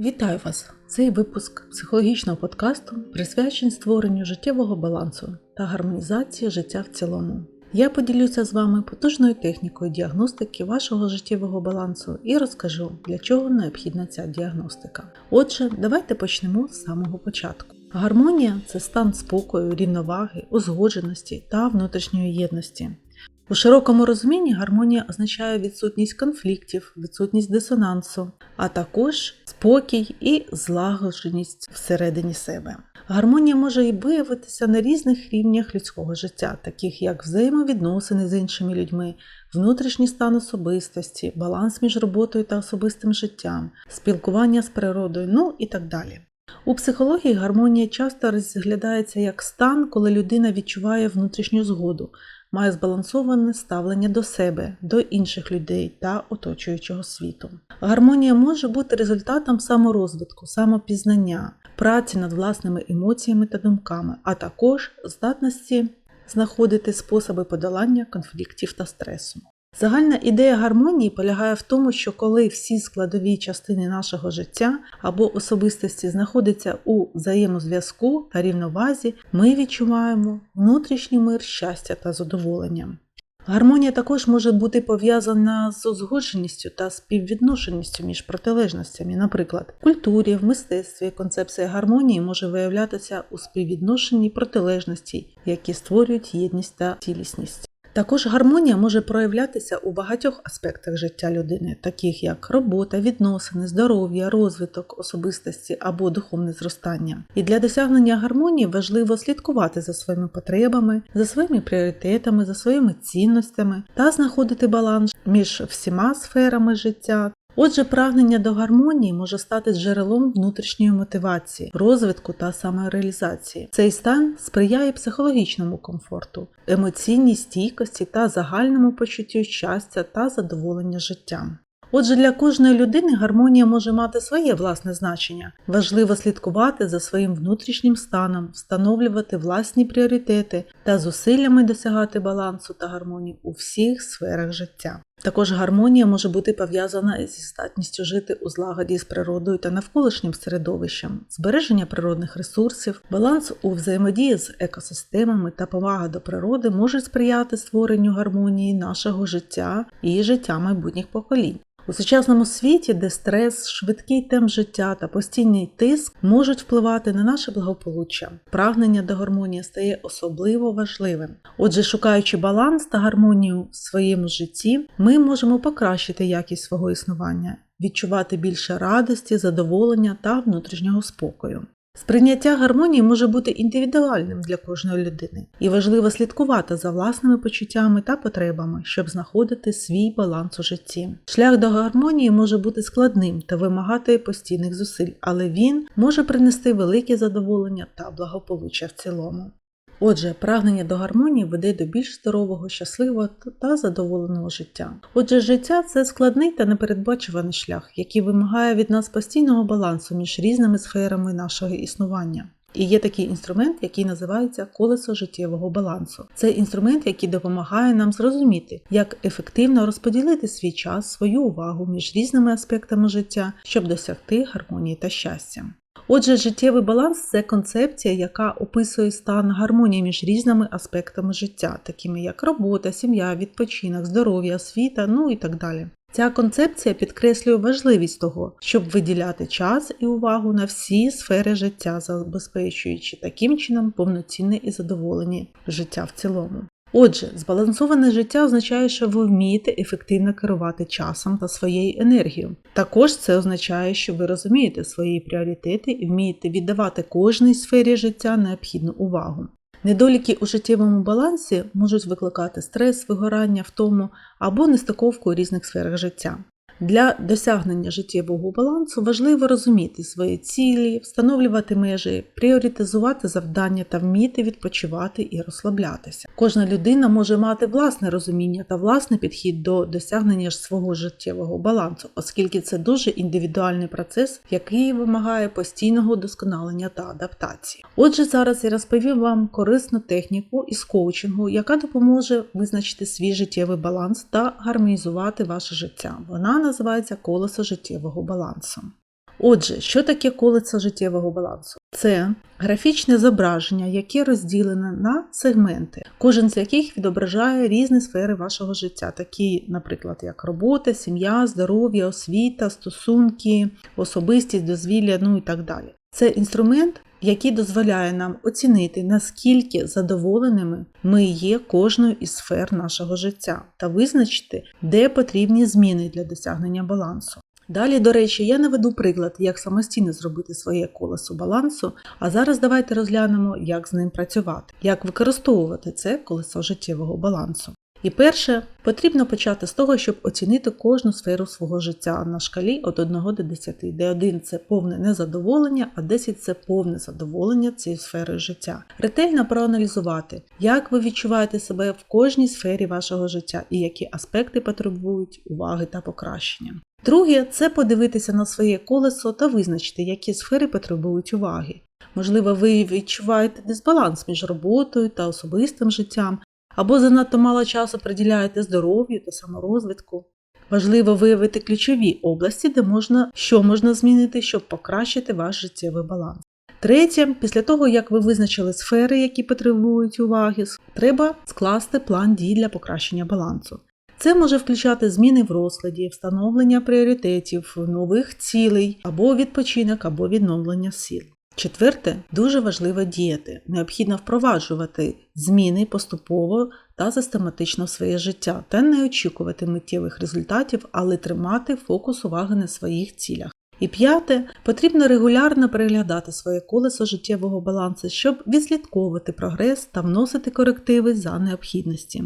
Вітаю вас! Цей випуск психологічного подкасту присвячений створенню життєвого балансу та гармонізації життя в цілому. Я поділюся з вами потужною технікою діагностики вашого життєвого балансу і розкажу, для чого необхідна ця діагностика. Отже, давайте почнемо з самого початку. Гармонія це стан спокою, рівноваги, узгодженості та внутрішньої єдності. У широкому розумінні гармонія означає відсутність конфліктів, відсутність дисонансу, а також спокій і злагодженість всередині себе. Гармонія може і виявитися на різних рівнях людського життя, таких як взаємовідносини з іншими людьми, внутрішній стан особистості, баланс між роботою та особистим життям, спілкування з природою, ну і так далі. У психології гармонія часто розглядається як стан, коли людина відчуває внутрішню згоду, має збалансоване ставлення до себе, до інших людей та оточуючого світу. Гармонія може бути результатом саморозвитку, самопізнання, праці над власними емоціями та думками, а також здатності знаходити способи подолання конфліктів та стресу. Загальна ідея гармонії полягає в тому, що коли всі складові частини нашого життя або особистості знаходяться у взаємозв'язку та рівновазі, ми відчуваємо внутрішній мир, щастя та задоволення. Гармонія також може бути пов'язана з узгодженістю та співвідношеністю між протилежностями. Наприклад, в культурі, в мистецтві концепція гармонії може виявлятися у співвідношенні протилежностей, які створюють єдність та цілісність. Також гармонія може проявлятися у багатьох аспектах життя людини, таких як робота, відносини, здоров'я, розвиток особистості або духовне зростання. І для досягнення гармонії важливо слідкувати за своїми потребами, за своїми пріоритетами, за своїми цінностями та знаходити баланс між всіма сферами життя. Отже, прагнення до гармонії може стати джерелом внутрішньої мотивації, розвитку та самореалізації. Цей стан сприяє психологічному комфорту, емоційній стійкості та загальному почуттю щастя та задоволення життям. Отже, для кожної людини гармонія може мати своє власне значення. Важливо слідкувати за своїм внутрішнім станом, встановлювати власні пріоритети та зусиллями досягати балансу та гармонії у всіх сферах життя. Також гармонія може бути пов'язана зі здатністю жити у злагоді з природою та навколишнім середовищем, збереження природних ресурсів, баланс у взаємодії з екосистемами та повага до природи можуть сприяти створенню гармонії нашого життя і життя майбутніх поколінь. У сучасному світі, де стрес, швидкий темп життя та постійний тиск можуть впливати на наше благополуччя, прагнення до гармонії стає особливо важливим. Отже, шукаючи баланс та гармонію в своєму житті, ми можемо покращити якість свого існування, відчувати більше радості, задоволення та внутрішнього спокою. Сприйняття гармонії може бути індивідуальним для кожної людини, і важливо слідкувати за власними почуттями та потребами, щоб знаходити свій баланс у житті. Шлях до гармонії може бути складним та вимагати постійних зусиль, але він може принести велике задоволення та благополуччя в цілому. Отже, прагнення до гармонії веде до більш здорового, щасливого та задоволеного життя. Отже, життя це складний та непередбачуваний шлях, який вимагає від нас постійного балансу між різними сферами нашого існування. І є такий інструмент, який називається колесо життєвого балансу. Це інструмент, який допомагає нам зрозуміти, як ефективно розподілити свій час, свою увагу між різними аспектами життя, щоб досягти гармонії та щастя. Отже, життєвий баланс це концепція, яка описує стан гармонії між різними аспектами життя, такими як робота, сім'я, відпочинок, здоров'я, освіта, ну і так далі. Ця концепція підкреслює важливість того, щоб виділяти час і увагу на всі сфери життя, забезпечуючи таким чином повноцінне і задоволення життя в цілому. Отже, збалансоване життя означає, що ви вмієте ефективно керувати часом та своєю енергією. Також це означає, що ви розумієте свої пріоритети і вмієте віддавати кожній сфері життя необхідну увагу. Недоліки у життєвому балансі можуть викликати стрес, вигорання, втому або нестиковку у різних сферах життя. Для досягнення життєвого балансу важливо розуміти свої цілі, встановлювати межі, пріоритизувати завдання та вміти відпочивати і розслаблятися. Кожна людина може мати власне розуміння та власний підхід до досягнення свого життєвого балансу, оскільки це дуже індивідуальний процес, який вимагає постійного удосконалення та адаптації. Отже, зараз я розповім вам корисну техніку із коучингу, яка допоможе визначити свій життєвий баланс та гармонізувати ваше життя. Вона називається колесо життєвого балансу. Отже, що таке колесо життєвого балансу? Це графічне зображення, яке розділене на сегменти, кожен з яких відображає різні сфери вашого життя, такі, наприклад, як робота, сім'я, здоров'я, освіта, стосунки, особистість, дозвілля, ну і так далі. Це інструмент, який дозволяє нам оцінити, наскільки задоволеними ми є кожною із сфер нашого життя, та визначити, де потрібні зміни для досягнення балансу. Далі, до речі, я наведу приклад, як самостійно зробити своє колесо балансу. А зараз давайте розглянемо, як з ним працювати, як використовувати це колесо життєвого балансу. І перше, потрібно почати з того, щоб оцінити кожну сферу свого життя на шкалі від 1 до 10, де 1 це повне незадоволення, а 10 це повне задоволення цієї сфери життя. Ретельно проаналізувати, як ви відчуваєте себе в кожній сфері вашого життя і які аспекти потребують уваги та покращення. Друге, це подивитися на своє колесо та визначити, які сфери потребують уваги. Можливо, ви відчуваєте дисбаланс між роботою та особистим життям, або занадто мало часу приділяєте здоров'ю та саморозвитку. Важливо виявити ключові області, де можна, що можна змінити, щоб покращити ваш життєвий баланс. Третє, після того, як ви визначили сфери, які потребують уваги, треба скласти план дій для покращення балансу. Це може включати зміни в розкладі, встановлення пріоритетів, нових цілей, або відпочинок, або відновлення сил. Четверте, дуже важливо діяти. Необхідно впроваджувати зміни поступово та систематично в своє життя та не очікувати миттєвих результатів, але тримати фокус уваги на своїх цілях. І п'яте, потрібно регулярно переглядати своє колесо життєвого балансу, щоб відслідковувати прогрес та вносити корективи за необхідності.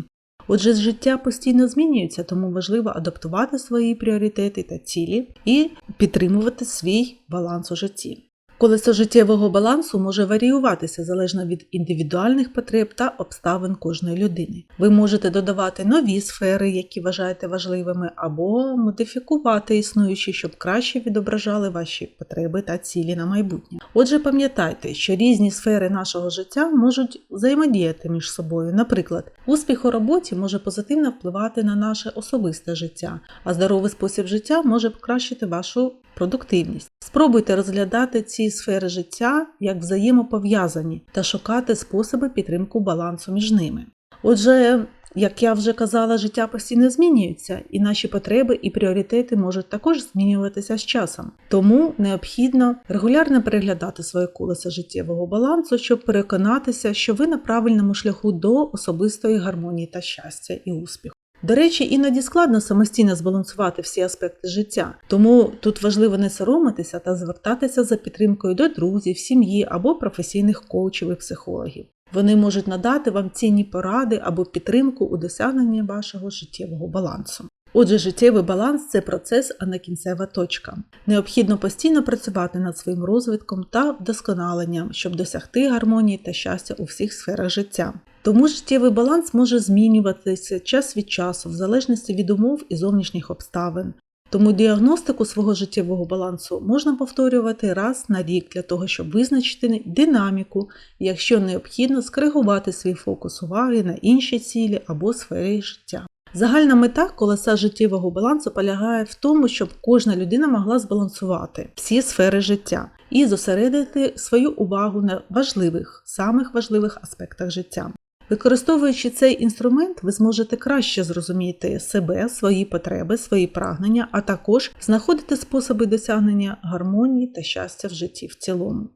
Отже, життя постійно змінюється, тому важливо адаптувати свої пріоритети та цілі і підтримувати свій баланс у житті. Колесо життєвого балансу може варіюватися залежно від індивідуальних потреб та обставин кожної людини. Ви можете додавати нові сфери, які вважаєте важливими, або модифікувати існуючі, щоб краще відображали ваші потреби та цілі на майбутнє. Отже, пам'ятайте, що різні сфери нашого життя можуть взаємодіяти між собою. Наприклад, успіх у роботі може позитивно впливати на наше особисте життя, а здоровий спосіб життя може покращити вашу продуктивність. Спробуйте розглядати ці сфери життя як взаємопов'язані та шукати способи підтримку балансу між ними. Отже, як я вже казала, життя постійно змінюється, і наші потреби і пріоритети можуть також змінюватися з часом. Тому необхідно регулярно переглядати своє колесо життєвого балансу, щоб переконатися, що ви на правильному шляху до особистої гармонії та щастя і успіху. До речі, іноді складно самостійно збалансувати всі аспекти життя, тому тут важливо не соромитися та звертатися за підтримкою до друзів, сім'ї або професійних коучів і психологів. Вони можуть надати вам цінні поради або підтримку у досягненні вашого життєвого балансу. Отже, життєвий баланс це процес, а не кінцева точка. Необхідно постійно працювати над своїм розвитком та вдосконаленням, щоб досягти гармонії та щастя у всіх сферах життя. Тому життєвий баланс може змінюватися час від часу, в залежності від умов і зовнішніх обставин. Тому діагностику свого життєвого балансу можна повторювати раз на рік для того, щоб визначити динаміку, якщо необхідно скоригувати свій фокус уваги на інші цілі або сфери життя. Загальна мета колеса життєвого балансу полягає в тому, щоб кожна людина могла збалансувати всі сфери життя і зосередити свою увагу на важливих, самих важливих аспектах життя. Використовуючи цей інструмент, ви зможете краще зрозуміти себе, свої потреби, свої прагнення, а також знаходити способи досягнення гармонії та щастя в житті в цілому.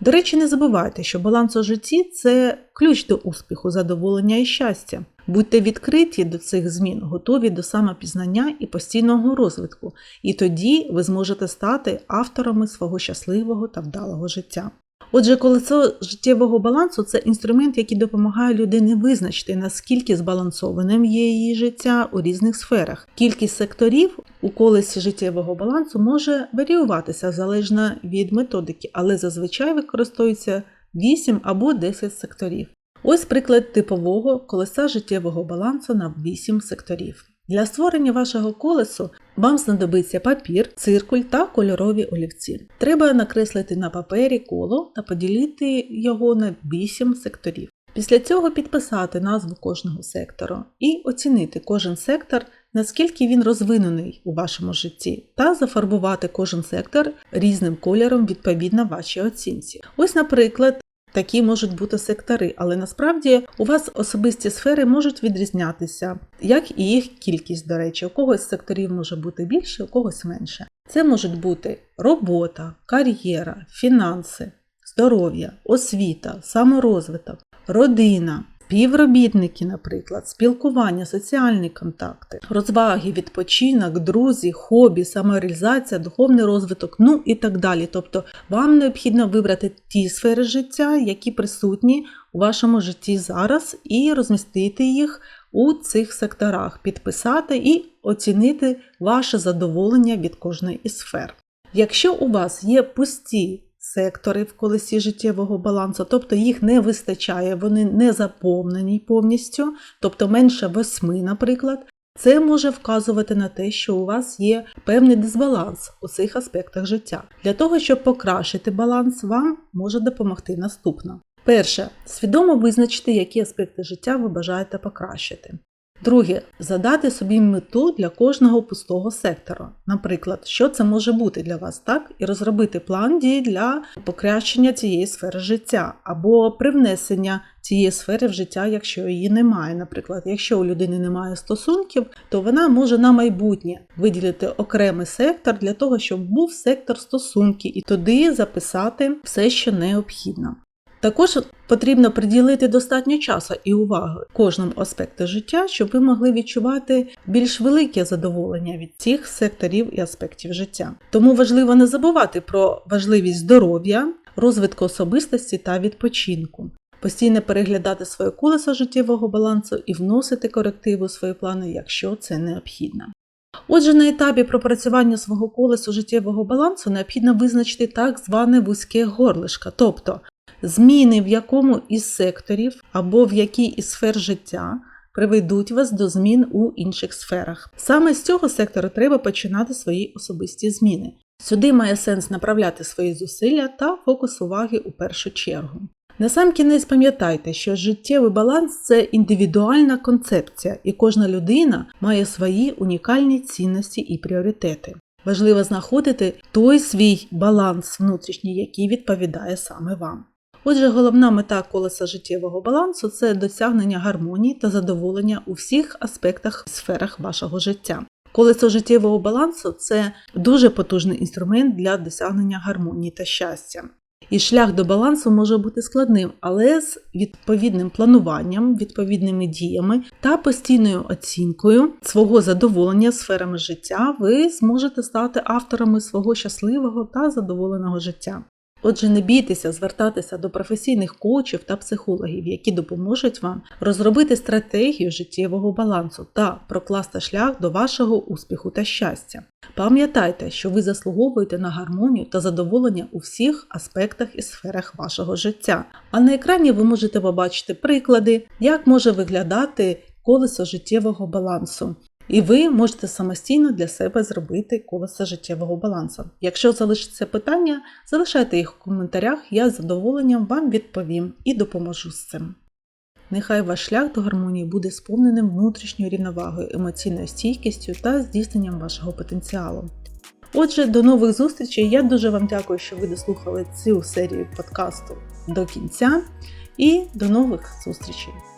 До речі, не забувайте, що баланс у житті це ключ до успіху, задоволення і щастя. Будьте відкриті до цих змін, готові до самопізнання і постійного розвитку, і тоді ви зможете стати авторами свого щасливого та вдалого життя. Отже, колесо життєвого балансу це інструмент, який допомагає людині визначити, наскільки збалансованим є її життя у різних сферах. Кількість секторів у колесі життєвого балансу може варіюватися залежно від методики, але зазвичай використовується 8 або 10 секторів. Ось приклад типового колеса життєвого балансу на 8 секторів. Для створення вашого колесу вам знадобиться папір, циркуль та кольорові олівці. Треба накреслити на папері коло та поділити його на 8 секторів. Після цього підписати назву кожного сектору і оцінити кожен сектор наскільки він розвинений у вашому житті, та зафарбувати кожен сектор різним кольором відповідно вашій оцінці. Ось, наприклад, Такі можуть бути сектори, але насправді у вас особисті сфери можуть відрізнятися, як і їх кількість, до речі, у когось секторів може бути більше, у когось менше. Це можуть бути робота, кар'єра, фінанси, здоров'я, освіта, саморозвиток, родина, співробітники, наприклад, спілкування, соціальні контакти, розваги, відпочинок, друзі, хобі, самореалізація, духовний розвиток, ну і так далі. Тобто вам необхідно вибрати ті сфери життя, які присутні у вашому житті зараз, і розмістити їх у цих секторах, підписати і оцінити ваше задоволення від кожної із сфер. Якщо у вас є пусті сектори в колесі життєвого балансу, тобто їх не вистачає, вони не заповнені повністю, тобто менше восьми, наприклад, це може вказувати на те, що у вас є певний дисбаланс у цих аспектах життя. Для того, щоб покращити баланс, вам може допомогти наступно. Перше, свідомо визначити, які аспекти життя ви бажаєте покращити. Друге, задати собі мету для кожного пустого сектора. Наприклад, що це може бути для вас, так? І розробити план дій для покращення цієї сфери життя, або привнесення цієї сфери в життя, якщо її немає. Наприклад, якщо у людини немає стосунків, то вона може на майбутнє виділити окремий сектор для того, щоб був сектор стосунки, і туди записати все, що необхідно. Також потрібно приділити достатньо часу і уваги кожному аспекту життя, щоб ви могли відчувати більш велике задоволення від цих секторів і аспектів життя. Тому важливо не забувати про важливість здоров'я, розвитку особистості та відпочинку. Постійно переглядати своє колесо життєвого балансу і вносити корективи у свої плани, якщо це необхідно. Отже, на етапі пропрацювання свого колесу життєвого балансу необхідно визначити так зване вузьке горлишко, тобто зміни в якому із секторів або в якій із сфер життя приведуть вас до змін у інших сферах. Саме з цього сектору треба починати свої особисті зміни. Сюди має сенс направляти свої зусилля та фокус уваги у першу чергу. Насамкінець пам'ятайте, що життєвий баланс це індивідуальна концепція, і кожна людина має свої унікальні цінності і пріоритети. Важливо знаходити той свій баланс внутрішній, який відповідає саме вам. Отже, головна мета колеса життєвого балансу це досягнення гармонії та задоволення у всіх аспектах і сферах вашого життя. Колесо життєвого балансу це дуже потужний інструмент для досягнення гармонії та щастя. І шлях до балансу може бути складним, але з відповідним плануванням, відповідними діями та постійною оцінкою свого задоволення сферами життя ви зможете стати авторами свого щасливого та задоволеного життя. Отже, не бійтеся звертатися до професійних коучів та психологів, які допоможуть вам розробити стратегію життєвого балансу та прокласти шлях до вашого успіху та щастя. Пам'ятайте, що ви заслуговуєте на гармонію та задоволення у всіх аспектах і сферах вашого життя. А на екрані ви можете побачити приклади, як може виглядати колесо життєвого балансу. І ви можете самостійно для себе зробити колесо життєвого балансу. Якщо залишиться питання, залишайте їх у коментарях, я з задоволенням вам відповім і допоможу з цим. Нехай ваш шлях до гармонії буде сповненим внутрішньою рівновагою, емоційною стійкістю та здійсненням вашого потенціалу. Отже, до нових зустрічей. Я дуже вам дякую, що ви дослухали цю серію подкасту до кінця, і до нових зустрічей!